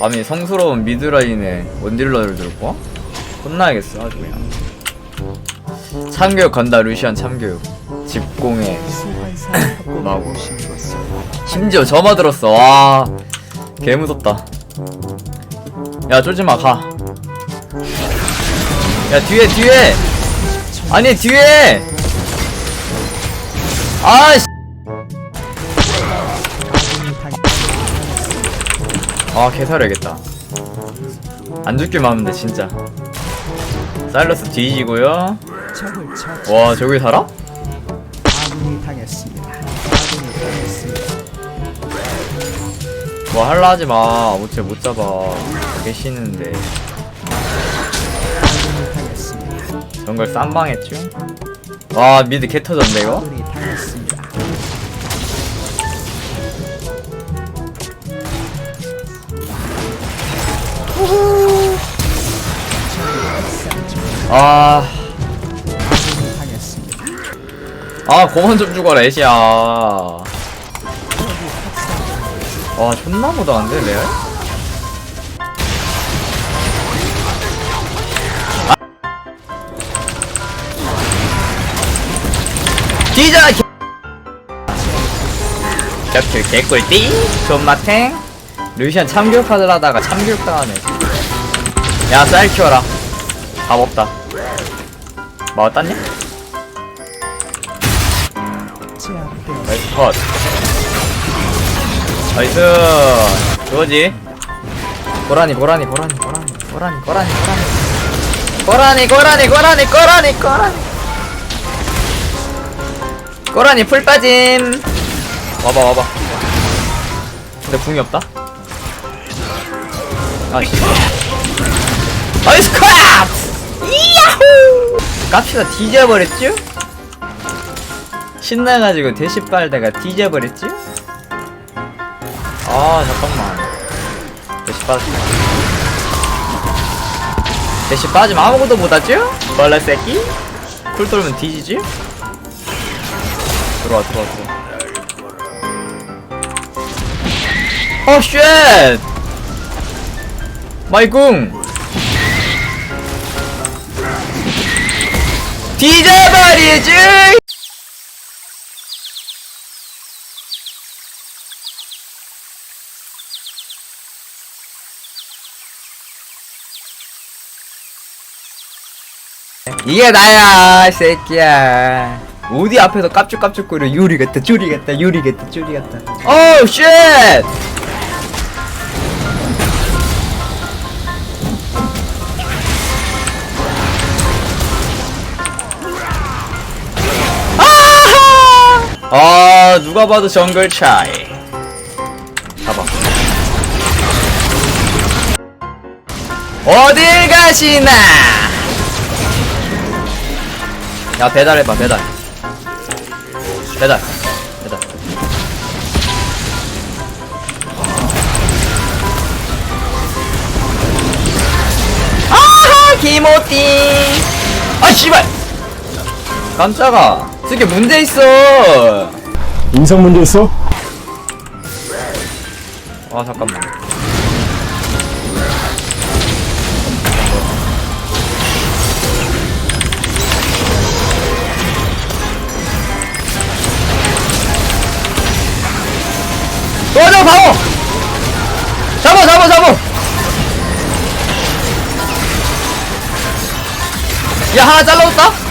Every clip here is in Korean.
감히 성스러운 미드라인에 원딜러를 들고 혼나야겠어 아주 그냥. 참교육 간다 루시안 참교육. 집공에 마고 심지어 점화 들었어. 와 개무섭다. 야 쫄지마 가야 뒤에 뒤에! 아니 뒤에! 아씨 아 개사려야겠다 안 죽기만 하면 돼 진짜 사일러스 뒤지고요 와 저기 살아? 아군이 당했습니다. 아군이 당했습니다. 뭐 할라 하지 마 어째 못 잡아 계시는데 아군이 당했습니다. 쌈방했죠? 와 미드 개 터졌네 이거? 아군이 당했습니다. 아... 아 고만 좀 죽어라 애쉬야. 와 존나 못하는데 레알? 뒤져 개... 격킬 개꿀띠 존마탱. 루시안 참교육 하려다가 참교육 당하네. 야 쌀 키워라. 답 없다 뭐 땄냐? 나이스 컷. 나이스. 그거지. 고라니 고라니 고라니 고라니 고라니 고라니 고라니. 고라니 고라니 고라니 고라니 고라니. 고라니 풀 빠짐. 와봐 와봐. 근데 궁이 없다? 아씨. 나이스 컷! 이야호 깝시다 뒤져버렸죠? 신나가지고 대시 빨다가 뒤져버렸지? 아 잠깐만 대시 빠졌다 대시 빠지면 아무것도 못하죠? 벌레 새끼? 쿨 돌면 뒤지지? 들어와 들어와 들어와 어 쉣! 마이 궁! 뒤져버리지! 이게 나야 이 새끼야. 어디 앞에서 깝죽깝죽거려. 유리 같다 쭈리 같다 유리 같다 쭈리 같다. 오우 쉣 아 누가 봐도 정글 차이. 봐봐. 어딜 가시나? 야 배달해봐 배달. 배달 배달. 아하 기모띠. 아 씨발. 깜짝아 저게 문제 있어. 인성 문제 있어? 아 잠깐만. 도와줘 바보! 잡아 잡아 잡아! 야 하나 잘라줬다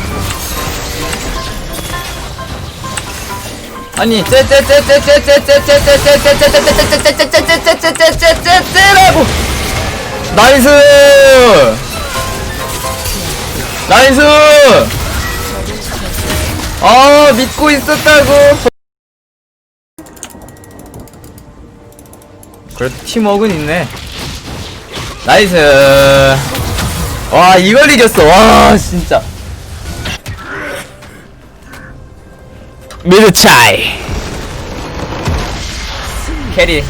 아니 아 진짜 미드 차이. 캐리